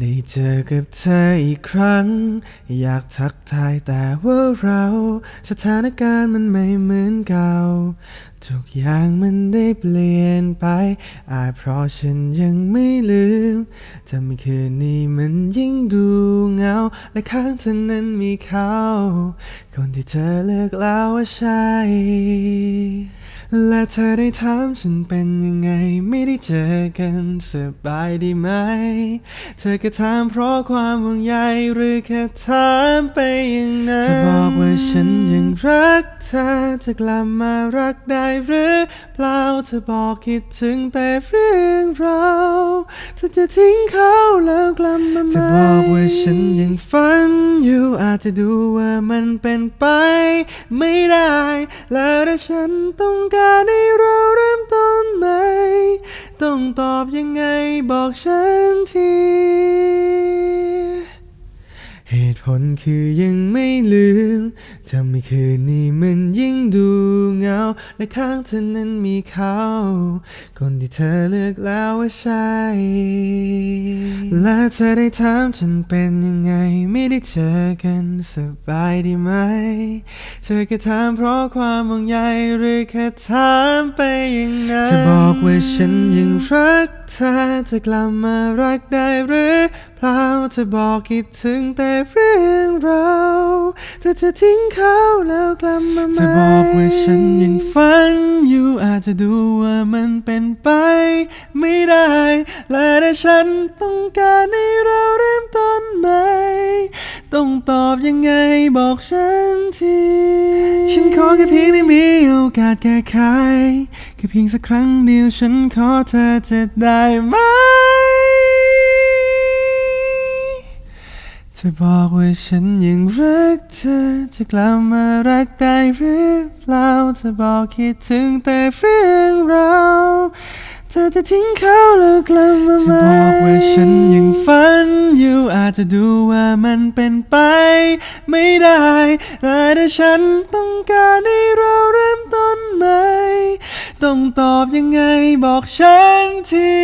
ได้เจอกับเธออีกครั้ง อยากทักทายแต่ว่าเรา สถานการณ์มันไม่เหมือนเก่า ทุกอย่างมันได้เปลี่ยนไป อาจเพราะฉันยังไม่ลืมทำคืนนี้มันยิ่งดูเหงา และข้างเธอนั้นมีเขา คนที่เธอเลือกแล้วว่าใช่ และเธอได้ถามฉันเป็นยังไง ไม่ได้เจอกันสบายดีไหม เธอก็ถามเพราะความห่วงใยหรือแค่ถามไปอย่างนั้นเธอบอกว่าฉันยังรักเธอจะกลับมารักได้หรือเปล่าเธอบอกคิดถึงแต่เรื่องเราเธอจะทิ้งเขาแล้วกลับมาไหมเธอบอกว่าฉันยังฝันอยู่อาจจะดูว่ามันเป็นไป ไม่ได้ แล้วถ้าฉันต้องการให้เราเริ่มต้นใหม่ ต้องตอบยังไงบอกฉันที เหตุผลคือยังไม่ลืมทำให้คืนนี้มันยิ่งดู งา และข้างเธอนั้นมีเขา คนที่เธอเลือกแล้วว่าใช่ และเธอได้ถามฉันเป็นยังไง ไม่ได้เจอกันสบายดีไหม เธอแค่ถามเพราะความห่วงใยหรือแค่ถามไปอย่างนั้นเธอบอกว่าฉันยังรักเธอจะกลับมารักได้หรือ เปล่าเธอบอกคิดถึงแต่เรื่องเราเธอจะทิ้งเขาแล้วกลับมาไหมเธอบอกว่าฉันยังฝันอยู่อาจจะดูว่ามันเป็นไป ไม่ได้ และถ้าฉันต้องการให้เราเริ่มต้นใหม่ต้องตอบยังไงบอกฉันที ฉันขอแค่เพียงได้มีโอกาสแก้ไขแค่เพียงสักครั้งเดียวฉันขอเธอจะได้ไหม เธอบอกว่าฉันยังรักเธอ จะกลับมารักได้หรือเปล่าเธอบอกคิดถึงแต่เรื่องเราเธอจะทิ้งเขาแล้วกลับมาไหมเธอบอกว่าฉันยังฝันอยู่อาจจะดูว่ามันเป็นไป ไม่ได้แต่ถ้าฉันต้องการให้เราเริ่มต้นใหม่ ต้องตอบยังไงบอกฉันที